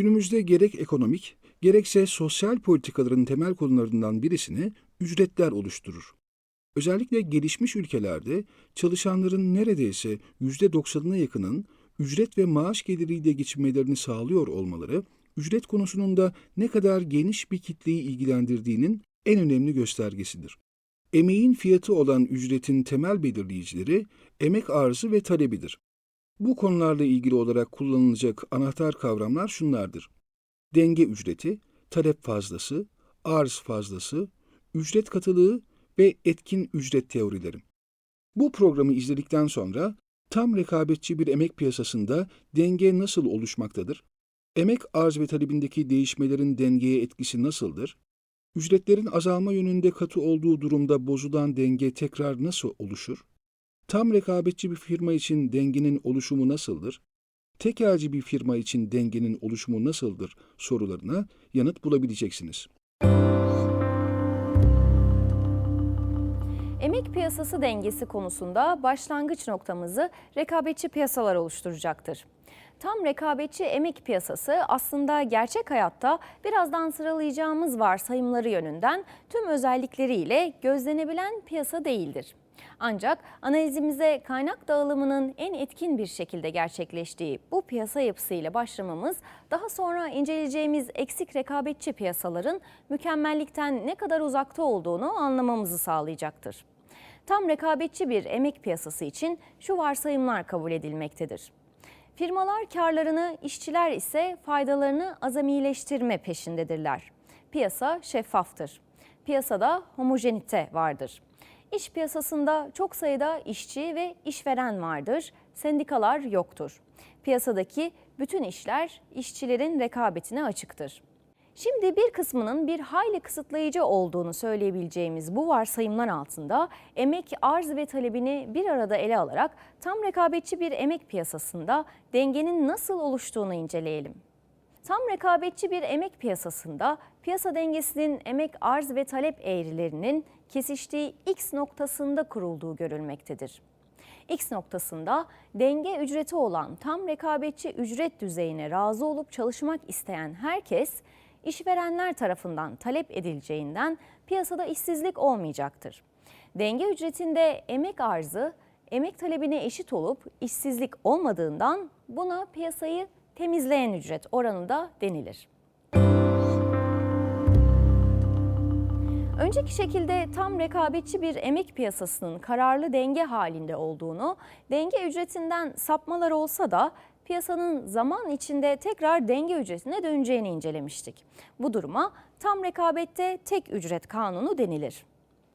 Günümüzde gerek ekonomik, gerekse sosyal politikaların temel konularından birisini ücretler oluşturur. Özellikle gelişmiş ülkelerde çalışanların neredeyse %90'ına yakının ücret ve maaş geliriyle geçinmelerini sağlıyor olmaları, ücret konusunun da ne kadar geniş bir kitleyi ilgilendirdiğinin en önemli göstergesidir. Emeğin fiyatı olan ücretin temel belirleyicileri emek arzı ve talebidir. Bu konularla ilgili olarak kullanılacak anahtar kavramlar şunlardır. Denge ücreti, talep fazlası, arz fazlası, ücret katılığı ve etkin ücret teorileri. Bu programı izledikten sonra tam rekabetçi bir emek piyasasında denge nasıl oluşmaktadır? Emek arz ve talebindeki değişmelerin dengeye etkisi nasıldır? Ücretlerin azalma yönünde katı olduğu durumda bozulan denge tekrar nasıl oluşur? Tam rekabetçi bir firma için dengenin oluşumu nasıldır? Tekelci bir firma için dengenin oluşumu nasıldır sorularına yanıt bulabileceksiniz. Emek piyasası dengesi konusunda başlangıç noktamızı rekabetçi piyasalar oluşturacaktır. Tam rekabetçi emek piyasası aslında gerçek hayatta birazdan sıralayacağımız varsayımları yönünden tüm özellikleriyle gözlenebilen piyasa değildir. Ancak analizimize kaynak dağılımının en etkin bir şekilde gerçekleştiği bu piyasa yapısıyla başlamamız daha sonra inceleyeceğimiz eksik rekabetçi piyasaların mükemmellikten ne kadar uzakta olduğunu anlamamızı sağlayacaktır. Tam rekabetçi bir emek piyasası için şu varsayımlar kabul edilmektedir. Firmalar karlarını, işçiler ise faydalarını azamileştirme peşindedirler. Piyasa şeffaftır. Piyasada homojenite vardır. İş piyasasında çok sayıda işçi ve işveren vardır. Sendikalar yoktur. Piyasadaki bütün işler işçilerin rekabetine açıktır. Şimdi bir kısmının bir hayli kısıtlayıcı olduğunu söyleyebileceğimiz bu varsayımlar altında emek arz ve talebini bir arada ele alarak tam rekabetçi bir emek piyasasında dengenin nasıl oluştuğunu inceleyelim. Tam rekabetçi bir emek piyasasında piyasa dengesinin emek arz ve talep eğrilerinin kesiştiği X noktasında kurulduğu görülmektedir. X noktasında denge ücreti olan tam rekabetçi ücret düzeyine razı olup çalışmak isteyen herkes işverenler tarafından talep edileceğinden piyasada işsizlik olmayacaktır. Denge ücretinde emek arzı emek talebine eşit olup işsizlik olmadığından buna piyasayı temizleyen ücret oranı da denilir. Önceki şekilde tam rekabetçi bir emek piyasasının kararlı denge halinde olduğunu, denge ücretinden sapmalar olsa da piyasanın zaman içinde tekrar denge ücretine döneceğini incelemiştik. Bu duruma tam rekabette tek ücret kanunu denilir.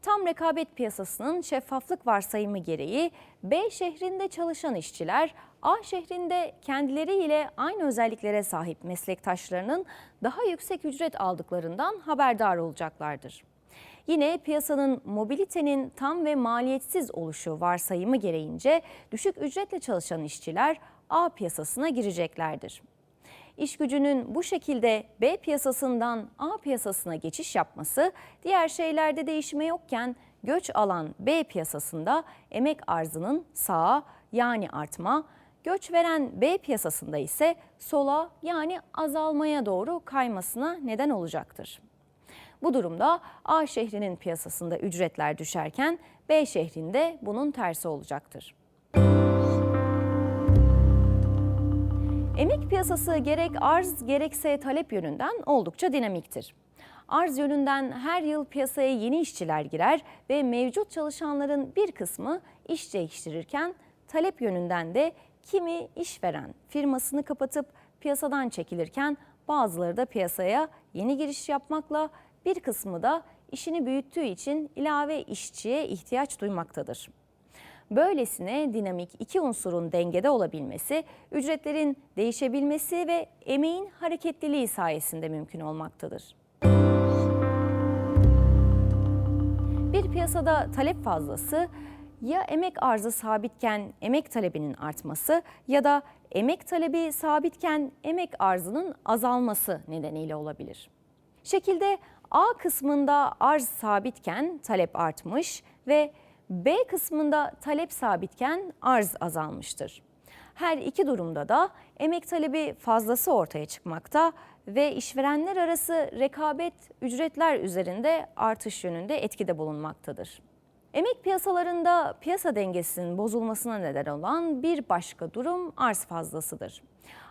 Tam rekabet piyasasının şeffaflık varsayımı gereği B şehrinde çalışan işçiler A şehrinde kendileriyle aynı özelliklere sahip meslektaşlarının daha yüksek ücret aldıklarından haberdar olacaklardır. Yine piyasanın mobilitenin tam ve maliyetsiz oluşu varsayımı gereğince düşük ücretle çalışan işçiler A piyasasına gireceklerdir. İş gücünün bu şekilde B piyasasından A piyasasına geçiş yapması diğer şeylerde değişme yokken göç alan B piyasasında emek arzının sağa yani artma, göç veren B piyasasında ise sola yani azalmaya doğru kaymasına neden olacaktır. Bu durumda A şehrinin piyasasında ücretler düşerken B şehrinde bunun tersi olacaktır. Emek piyasası gerek arz gerekse talep yönünden oldukça dinamiktir. Arz yönünden her yıl piyasaya yeni işçiler girer ve mevcut çalışanların bir kısmı iş değiştirirken talep yönünden de kimi işveren firmasını kapatıp piyasadan çekilirken bazıları da piyasaya yeni giriş yapmakla bir kısmı da işini büyüttüğü için ilave işçiye ihtiyaç duymaktadır. Böylesine dinamik iki unsurun dengede olabilmesi, ücretlerin değişebilmesi ve emeğin hareketliliği sayesinde mümkün olmaktadır. Bir piyasada talep fazlası ya emek arzı sabitken emek talebinin artması ya da emek talebi sabitken emek arzının azalması nedeniyle olabilir. Şekilde A kısmında arz sabitken talep artmış ve B kısmında talep sabitken arz azalmıştır. Her iki durumda da emek talebi fazlası ortaya çıkmakta ve işverenler arası rekabet ücretler üzerinde artış yönünde etkide bulunmaktadır. Emek piyasalarında piyasa dengesinin bozulmasına neden olan bir başka durum arz fazlasıdır.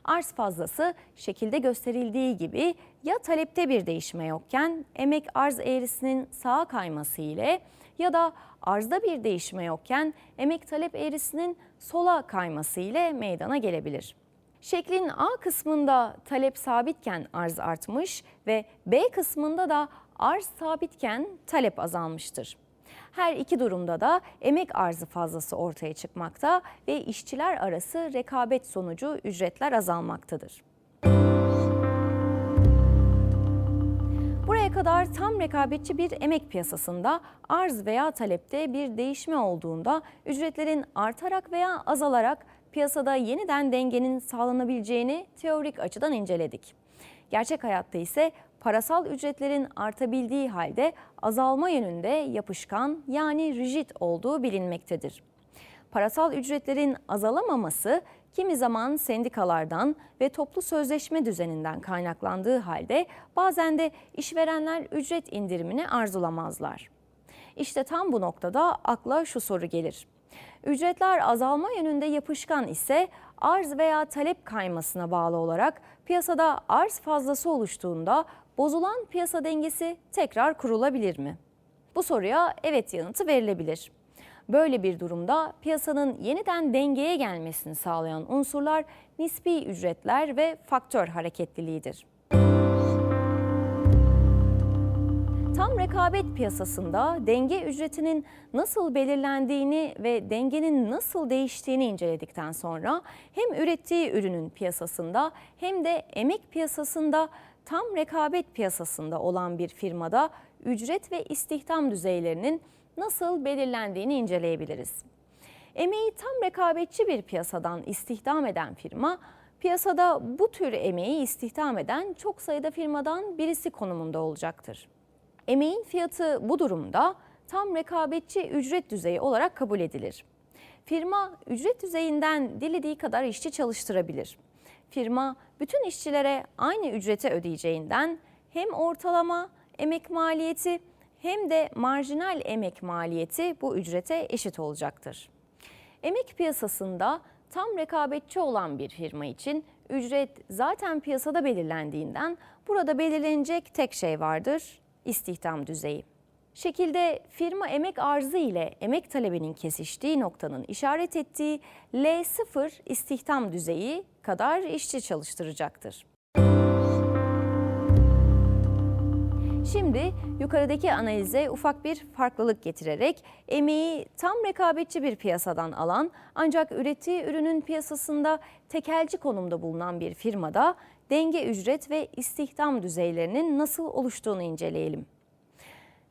Arz fazlası şekilde gösterildiği gibi ya talepte bir değişme yokken emek arz eğrisinin sağa kayması ile ya da arzda bir değişme yokken emek talep eğrisinin sola kayması ile meydana gelebilir. Şeklin A kısmında talep sabitken arz artmış ve B kısmında da arz sabitken talep azalmıştır. Her iki durumda da emek arzı fazlası ortaya çıkmakta ve işçiler arası rekabet sonucu ücretler azalmaktadır. Buraya kadar tam rekabetçi bir emek piyasasında arz veya talepte bir değişme olduğunda ücretlerin artarak veya azalarak piyasada yeniden dengenin sağlanabileceğini teorik açıdan inceledik. Gerçek hayatta ise parasal ücretlerin artabildiği halde azalma yönünde yapışkan yani rigid olduğu bilinmektedir. Parasal ücretlerin azalamaması kimi zaman sendikalardan ve toplu sözleşme düzeninden kaynaklandığı halde bazen de işverenler ücret indirimini arzulamazlar. İşte tam bu noktada akla şu soru gelir. Ücretler azalma yönünde yapışkan ise arz veya talep kaymasına bağlı olarak piyasada arz fazlası oluştuğunda bozulan piyasa dengesi tekrar kurulabilir mi? Bu soruya evet yanıtı verilebilir. Böyle bir durumda piyasanın yeniden dengeye gelmesini sağlayan unsurlar nispi ücretler ve faktör hareketliliğidir. Tam rekabet piyasasında denge ücretinin nasıl belirlendiğini ve dengenin nasıl değiştiğini inceledikten sonra hem ürettiği ürünün piyasasında hem de emek piyasasında tam rekabet piyasasında olan bir firmada ücret ve istihdam düzeylerinin nasıl belirlendiğini inceleyebiliriz. Emeği tam rekabetçi bir piyasadan istihdam eden firma, piyasada bu tür emeği istihdam eden çok sayıda firmadan birisi konumunda olacaktır. Emeğin fiyatı bu durumda tam rekabetçi ücret düzeyi olarak kabul edilir. Firma ücret düzeyinden dilediği kadar işçi çalıştırabilir. Firma bütün işçilere aynı ücrete ödeyeceğinden hem ortalama emek maliyeti hem de marjinal emek maliyeti bu ücrete eşit olacaktır. Emek piyasasında tam rekabetçi olan bir firma için ücret zaten piyasada belirlendiğinden burada belirlenecek tek şey vardır, istihdam düzeyi. Şekilde firma emek arzı ile emek talebinin kesiştiği noktanın işaret ettiği L0 istihdam düzeyi kadar işçi çalıştıracaktır. Şimdi yukarıdaki analize ufak bir farklılık getirerek emeği tam rekabetçi bir piyasadan alan ancak ürettiği ürünün piyasasında tekelci konumda bulunan bir firmada denge ücret ve istihdam düzeylerinin nasıl oluştuğunu inceleyelim.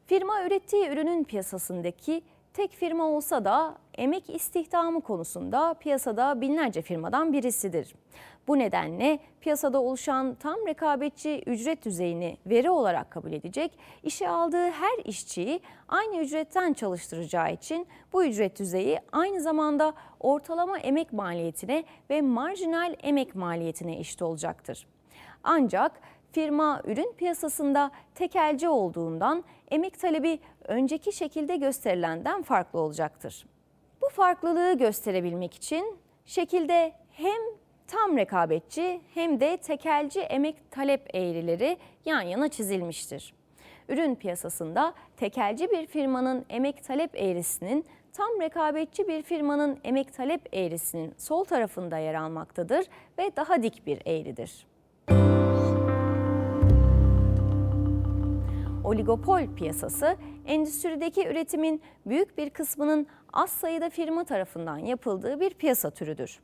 Firma ürettiği ürünün piyasasındaki tek firma olsa da emek istihdamı konusunda piyasada binlerce firmadan birisidir. Bu nedenle piyasada oluşan tam rekabetçi ücret düzeyini veri olarak kabul edecek, işe aldığı her işçiyi aynı ücretten çalıştıracağı için bu ücret düzeyi aynı zamanda ortalama emek maliyetine ve marjinal emek maliyetine eşit olacaktır. Ancak firma ürün piyasasında tekelci olduğundan emek talebi önceki şekilde gösterilenden farklı olacaktır. Bu farklılığı gösterebilmek için şekilde hem tam rekabetçi hem de tekelci emek talep eğrileri yan yana çizilmiştir. Ürün piyasasında tekelci bir firmanın emek talep eğrisinin tam rekabetçi bir firmanın emek talep eğrisinin sol tarafında yer almaktadır ve daha dik bir eğridir. Oligopol piyasası, endüstrideki üretimin büyük bir kısmının az sayıda firma tarafından yapıldığı bir piyasa türüdür.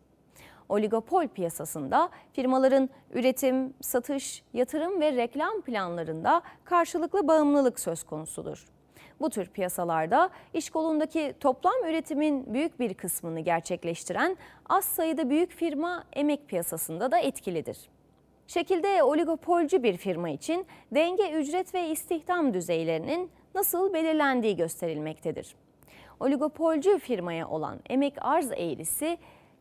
Oligopol piyasasında firmaların üretim, satış, yatırım ve reklam planlarında karşılıklı bağımlılık söz konusudur. Bu tür piyasalarda iş kolundaki toplam üretimin büyük bir kısmını gerçekleştiren az sayıda büyük firma emek piyasasında da etkilidir. Şekilde oligopolcu bir firma için denge ücret ve istihdam düzeylerinin nasıl belirlendiği gösterilmektedir. Oligopolcu firmaya olan emek arz eğrisi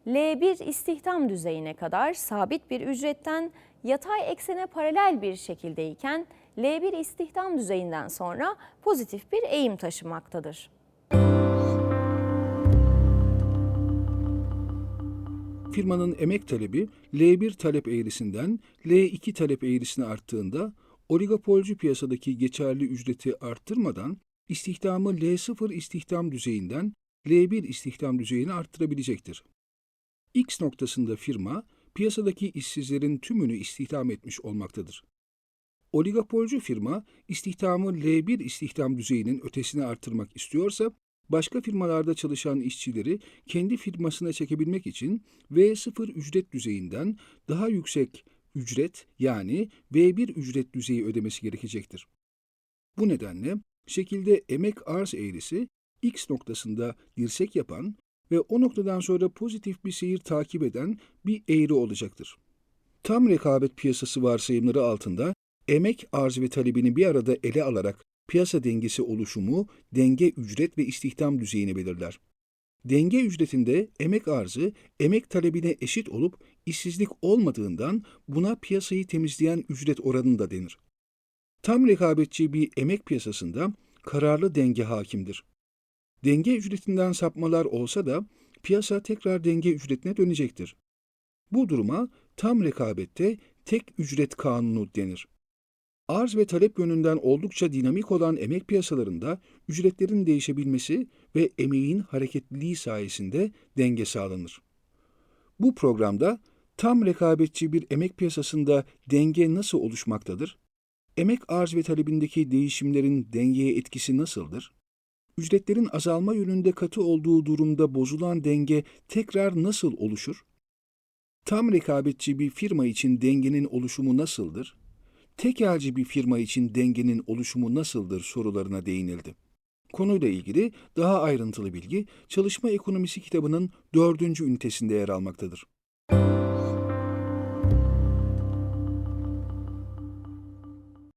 L1 istihdam düzeyine kadar sabit bir ücretten yatay eksene paralel bir şekildeyken L1 istihdam düzeyinden sonra pozitif bir eğim taşımaktadır. Firmanın emek talebi L1 talep eğrisinden L2 talep eğrisine arttığında oligopolcu piyasadaki geçerli ücreti arttırmadan istihdamı L0 istihdam düzeyinden L1 istihdam düzeyine arttırabilecektir. X noktasında firma piyasadaki işsizlerin tümünü istihdam etmiş olmaktadır. Oligopolcu firma istihdamı L1 istihdam düzeyinin ötesine arttırmak istiyorsa başka firmalarda çalışan işçileri kendi firmasına çekebilmek için V0 ücret düzeyinden daha yüksek ücret yani V1 ücret düzeyi ödemesi gerekecektir. Bu nedenle şekilde emek arz eğrisi X noktasında dirsek yapan ve o noktadan sonra pozitif bir seyir takip eden bir eğri olacaktır. Tam rekabet piyasası varsayımları altında emek arz ve talebini bir arada ele alarak piyasa dengesi oluşumu denge ücret ve istihdam düzeyini belirler. Denge ücretinde emek arzı emek talebine eşit olup işsizlik olmadığından buna piyasayı temizleyen ücret oranı da denir. Tam rekabetçi bir emek piyasasında kararlı denge hakimdir. Denge ücretinden sapmalar olsa da piyasa tekrar denge ücretine dönecektir. Bu duruma tam rekabette tek ücret kanunu denir. Arz ve talep yönünden oldukça dinamik olan emek piyasalarında ücretlerin değişebilmesi ve emeğin hareketliliği sayesinde denge sağlanır. Bu programda tam rekabetçi bir emek piyasasında denge nasıl oluşmaktadır? Emek arz ve talebindeki değişimlerin dengeye etkisi nasıldır? Ücretlerin azalma yönünde katı olduğu durumda bozulan denge tekrar nasıl oluşur? Tam rekabetçi bir firma için dengenin oluşumu nasıldır? Tekelci bir firma için dengenin oluşumu nasıldır sorularına değinildi. Konuyla ilgili daha ayrıntılı bilgi Çalışma Ekonomisi kitabının dördüncü ünitesinde yer almaktadır.